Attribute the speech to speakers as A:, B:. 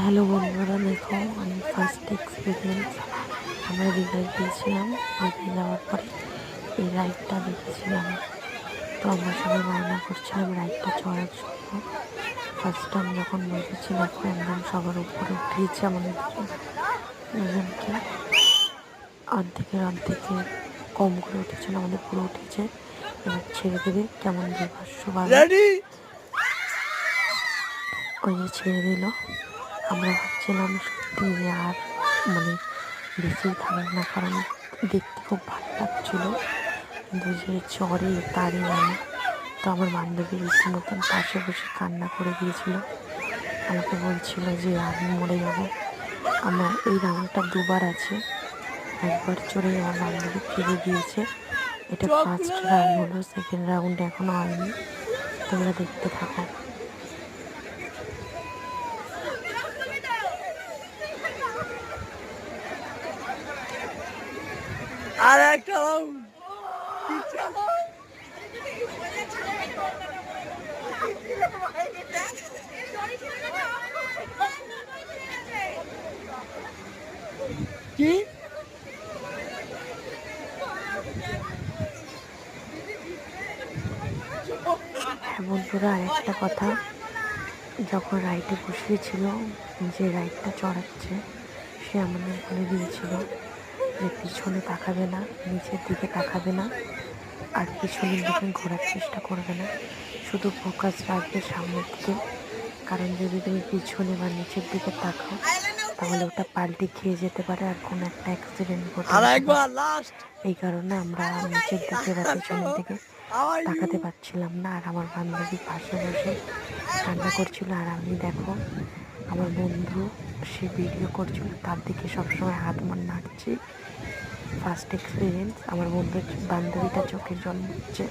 A: Hello বন্ধুরা দেখো আমি ফার্স্ট এক্সপিরিয়েন্স আমরা দীঘায় গিয়েছিলাম দীঘায় যাওয়ার পরে এই রাইডটা দেখেছিলাম। তো আমরা সবাই বায়না করছিলাম রাইডটা চড়ার জন্য। ফার্স্ট টাইম যখন বসেছি দেখো একদম সবার উপরে উঠিয়েছে আমাদের দুজনকে। অর্ধেকের অর্ধেকে কম করে উঠেছিল আমাদের পুরো উঠেছে। এবার ছেড়ে দেবে কেমন বিভৎস ভাবে ওই ছেড়ে দিল। আমরা ভাবছিলাম সত্যি যে আর মানে বেশি থাকবে না কারণ দেখতে খুব ভালো লাগছিল। কিন্তু যে চড়ে তারই মানে তো আমার বান্ধবী রীতিমতন পাশে বসে কান্না করে গিয়েছিল। আমাকে বলছিল যে আমি মরে যাব। আমার এই রাউন্ডটা দুবার আছে। একবার চড়ে আমার বান্ধবী ফিরে গিয়েছে। এটা ফার্স্ট রাউন্ড হলো সেকেন্ড রাউন্ড এখনও হয়নি। তোমরা দেখতে থাকো।
B: আর একটা কি?
A: বন্ধুরা আর একটা কথা। যখন রাইডে বসিয়েছিল, যে রাইডটা চড়াচ্ছে, সে আমাদের বলে দিয়েছিল যে পিছনে তাকাবে না নিচের দিকে তাকাবে না আর পিছনের দিকে ঘোরার চেষ্টা করবে না। শুধু ফোকাস রাখবে সামনের দিকে। কারণ যদি তুমি পিছনে বা নিচের দিকে তাকাও তাহলে ওটা পাল্টে খেয়ে যেতে পারে আর কোনো একটা অ্যাক্সিডেন্ট ঘটে এই কারণে আমরা নিচের দিকে বা পিছনের দিকে তাকাতে পারছিলাম না। আর আমার বান্ধবী পাশে বসে কান্না করছিল। আর আমি দেখো আমার বন্ধু সে ভিডিও করছিল। তার দিকে সবসময় হাত মন নাড়ছি। ফার্স্ট এক্সপিরিয়েন্স আমার বন্ধুর বান্ধবীটা চোখের জল হচ্ছে